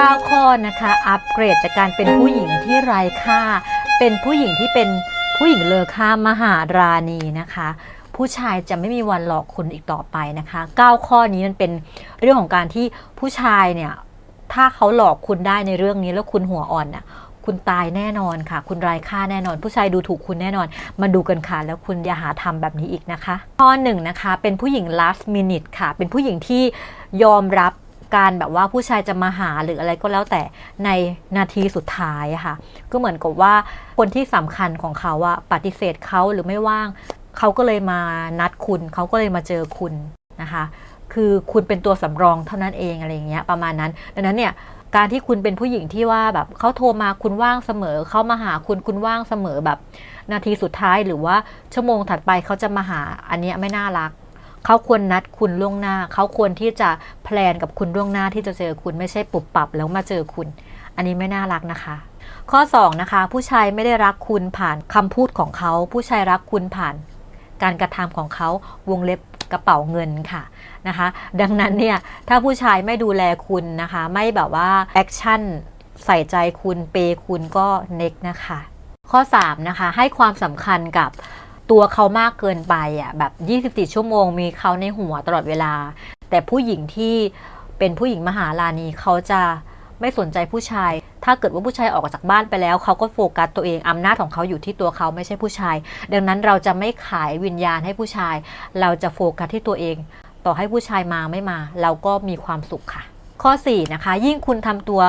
9 ข้อนะคะ อัปเกรดจากการเป็นผู้หญิงที่ไร้ค่า เป็นผู้หญิงที่เป็นผู้หญิงเลอค่ามหาราณีนะคะ ผู้ชายจะไม่มีวันหลอกคุณอีกต่อไปนะคะ 9 ข้อนี้มันเป็นเรื่องของการที่ผู้ชายเนี่ย ถ้าเขาหลอกคุณได้ในเรื่องนี้แล้วคุณหัวอ่อนน่ะคุณตายแน่นอนค่ะ คุณไร้ค่าแน่นอน ผู้ชายดูถูกคุณแน่นอน มาดูกันค่ะ แล้วคุณอย่าหาทำแบบนี้อีกนะคะ ข้อหนึ่งนะคะ เป็นผู้หญิง last minute ค่ะ เป็นผู้หญิงที่ยอมรับ การแบบว่าผู้ชายจะมาหาหรืออะไรก็แล้วแต่ในนาทีสุดท้ายค่ะ ก็เหมือนกับว่าคนที่สำคัญของเขาอะปฏิเสธเขาหรือไม่ว่าง เขาก็เลยมานัดคุณ เขาก็เลยมาเจอคุณนะคะ คือคุณเป็นตัวสำรองเท่านั้นเองอะไรเงี้ยประมาณนั้นดังนั้นเนี่ยการที่คุณเป็นผู้หญิงที่ว่าแบบเขาโทรมาคุณว่างเสมอเขามาหาคุณคุณว่างเสมอแบบ นาทีสุดท้ายหรือว่าชั่วโมงถัดไปเขาจะมาหาอันนี้ไม่น่ารัก เขาควรนัดคุณล่วงหน้า เขาควรที่จะแพลนกับคุณล่วงหน้าที่จะเจอคุณไม่ใช่ปุบปับแล้วมาเจอคุณ อันนี้ไม่น่ารักนะคะ ข้อ 2 นะคะ ผู้ชายไม่ได้รักคุณผ่านคำพูดของเขา ผู้ชายรักคุณผ่าน การกระทำของเขาวงเล็บกระเป๋าเงินค่ะนะคะ ดังนั้นเนี่ยถ้าผู้ชายไม่ดูแลคุณนะคะ ไม่แบบว่าแอคชั่นใส่ใจคุณเปย์คุณก็เน็กนะคะ ข้อ 3 นะคะ ให้ความสำคัญกับ ตัวเขามากเกินไปอะแบบ 24 ชั่วโมงมีเขาในหัวตลอดเวลา แต่ผู้หญิงที่เป็นผู้หญิงมหาลานีเขาจะไม่สนใจผู้ชาย ถ้าเกิดว่าผู้ชายออกจากบ้านไปแล้ว เขาก็โฟกัสตัวเองอำนาจของเขาอยู่ที่ตัวเขาไม่ใช่ผู้ชาย ดังนั้นเราจะไม่ขายวิญญาณให้ผู้ชาย เราจะโฟกัสที่ตัวเอง ต่อให้ผู้ชายมาไม่มา เราก็มีความสุขค่ะ ข้อ 4 นะคะ ยิ่งคุณทำตัว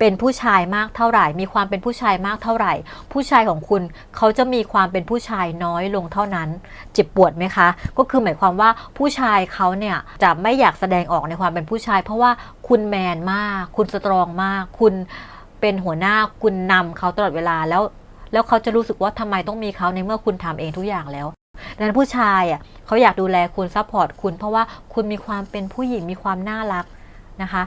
เป็นผู้ชายมากเท่าไหร่ มีความเป็นผู้ชายมากเท่าไหร่ ผู้ชายของคุณเขาจะมีความเป็นผู้ชายน้อยลงเท่านั้น เจ็บปวดไหมคะ ก็คือหมายความว่าผู้ชายเขาเนี่ยจะไม่อยากแสดงออกในความเป็นผู้ชาย เพราะว่าคุณแมนมาก คุณสตรองมาก คุณเป็นหัวหน้าคุณนำเขาตลอดเวลาแล้ว แล้วเขาจะรู้สึกว่าทำไมต้องมีเขาในเมื่อคุณทำเองทุกอย่างแล้วดังนั้นผู้ชายอะเขาอยากดูแลคุณซัพพอร์ตคุณ เพราะว่าคุณมีความเป็นผู้หญิงมีความน่ารักนะคะ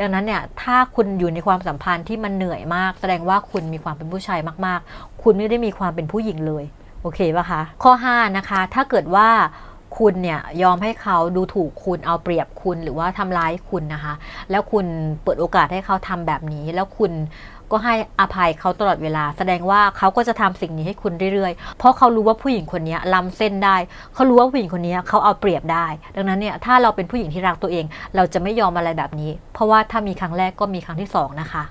ดังนั้นเนี่ยถ้าคุณอยู่ในความสัมพันธ์ที่มันเหนื่อยมาก แสดงว่าคุณมีความเป็นผู้ชายมากๆ คุณไม่ได้มีความเป็นผู้หญิงเลย โอเคปะคะ ข้อ 5 นะคะ ถ้าเกิดว่าคุณเนี่ยยอมให้เขาดูถูกคุณเอาเปรียบคุณหรือว่าทำร้ายคุณนะคะ แล้วคุณเปิดโอกาสให้เขาทำแบบนี้ แล้วคุณ ก็ให้อภัยเขาตลอดเวลา แสดงว่าเขาก็จะทำสิ่งนี้ให้คุณเรื่อยๆ เพราะเขารู้ว่าผู้หญิงคนนี้ล้ำเส้นได้ เขารู้ว่าผู้หญิงคนนี้เขาเอาเปรียบได้ ดังนั้นเนี่ยถ้าเราเป็นผู้หญิงที่รักตัวเอง เราจะไม่ยอมอะไรแบบนี้ เพราะว่าถ้ามีครั้งแรกก็มีครั้งที่สองนะคะ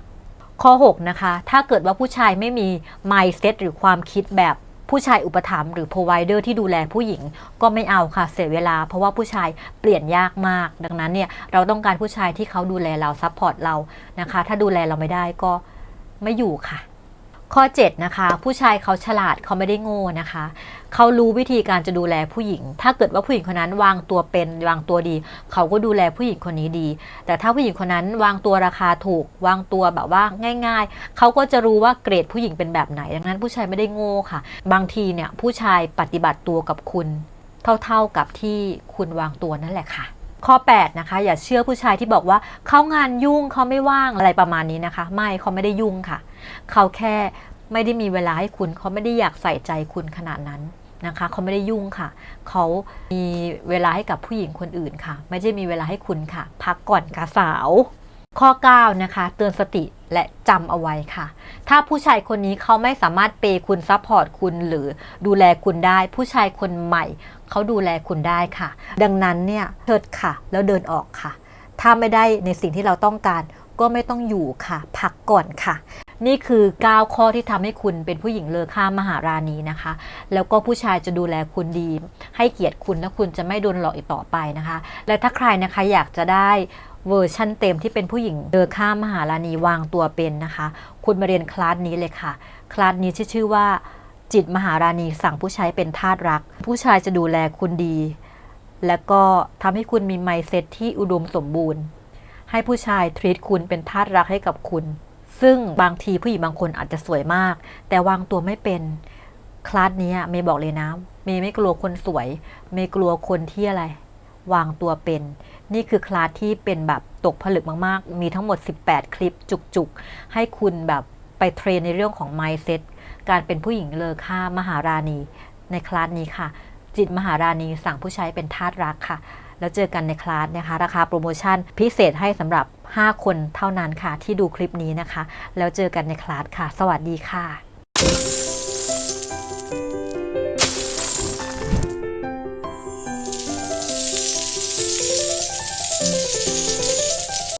ข้อ 6 นะคะ ถ้าเกิดว่าผู้ชายไม่มี mindset หรือความคิดแบบผู้ชายอุปถัมภ์หรือ provider ที่ดูแลผู้หญิงก็ไม่เอาค่ะเสียเวลา เพราะว่าผู้ชายเปลี่ยนยากมาก ดังนั้นเนี่ยเราต้องการผู้ชายที่เขาดูแลเราซัพพอร์ตเรานะคะ ถ้าดูแลเราไม่ได้ก็ ไม่อยู่ค่ะข้อ 7 นะคะ ผู้ชายเขาฉลาดเขาไม่ได้โง่นะคะ เขารู้วิธีการจะดูแลผู้หญิง ถ้าเกิดว่าผู้หญิงคนนั้นวางตัวเป็นวางตัวดี เขาก็ดูแลผู้หญิงคนนี้ดี แต่ถ้าผู้หญิงคนนั้นวางตัวราคาถูก วางตัวแบบว่าง่าย ๆ เขาก็จะรู้ว่าเกรดผู้หญิงเป็นแบบไหน ดังนั้นผู้ชายไม่ได้โง่ค่ะ บางทีเนี่ยผู้ชายปฏิบัติตัวกับคุณ เท่าๆกับที่คุณวางตัวนั่นแหละค่ะ ข้อ 8 นะคะ อย่าเชื่อผู้ชายที่บอกว่าเขางานยุ่งเขาไม่ว่างอะไรประมาณนี้นะคะ ไม่เขาไม่ได้ยุ่งค่ะเขาแค่ไม่ได้มีเวลาให้คุณเขาไม่ได้อยากใส่ใจคุณขนาดนั้นนะคะเขาไม่ได้ยุ่งค่ะ เขามีเวลาให้กับผู้หญิงคนอื่นค่ะ ไม่ได้มีเวลาให้คุณค่ะ พักก่อนค่ะสาว ข้อ 9 นะคะ เตือนสติและจำเอาไว้ค่ะ ถ้าผู้ชายคนนี้เขาไม่สามารถเปย์คุณซัพพอร์ตคุณหรือดูแลคุณได้ ผู้ชายคนใหม่เขาดูแลคุณได้ค่ะ ดังนั้นเนี่ยเชิดค่ะ แล้วเดินออกค่ะ ถ้าไม่ได้ในสิ่งที่เราต้องการ ก็ไม่ต้องอยู่ค่ะ พักก่อนค่ะ นี่คือ 9 ข้อที่ทำให้คุณเป็นผู้หญิงเลอค่ามหาราณีนะคะ แล้วก็ผู้ชายจะดูแลคุณดี ให้เกียรติคุณและคุณจะไม่โดนหลอกอีกต่อไปนะคะ และถ้าใครนะคะอยากจะได้ เวอร์ชั่นเต็มที่เป็นผู้หญิงเลอค่ามมหาราณีวางตัวเป็นนะคะ คุณมาเรียนคลาสนี้เลยค่ะ คลาสนี้ชื่อว่า จิตมหาราณีสั่งผู้ชายเป็นทาสรัก ผู้ชายจะดูแลคุณดี แล้วก็ทำให้คุณมีไมเซ็ตที่อุดมสมบูรณ์ ให้ผู้ชายทรีตคุณเป็นทาสรักให้กับคุณ ซึ่งบางทีผู้หญิงบางคนอาจจะสวยมาก แต่วางตัวไม่เป็นคลาสนี้เมย์บอกเลยนะ เมย์ไม่กลัวคนสวย เมย์กลัวคนที่อะไร วางตัวเป็น นี่คือคลาสที่เป็นแบบตกผลึกมากๆ มีทั้งหมด 18 คลิปจุกๆ ให้คุณแบบไปเทรนในเรื่องของ mindset การเป็นผู้หญิงเลอค่ามหาราณี ในคลาสนี้ค่ะ จิตมหาราณีสั่งผู้ชายเป็นทาสรักค่ะ แล้วเจอกันในคลาสนะคะ ราคาโปรโมชั่นพิเศษให้สำหรับ 5 คนเท่านั้นค่ะ ที่ดูคลิปนี้นะคะ แล้วเจอกันในคลาสค่ะ สวัสดีค่ะ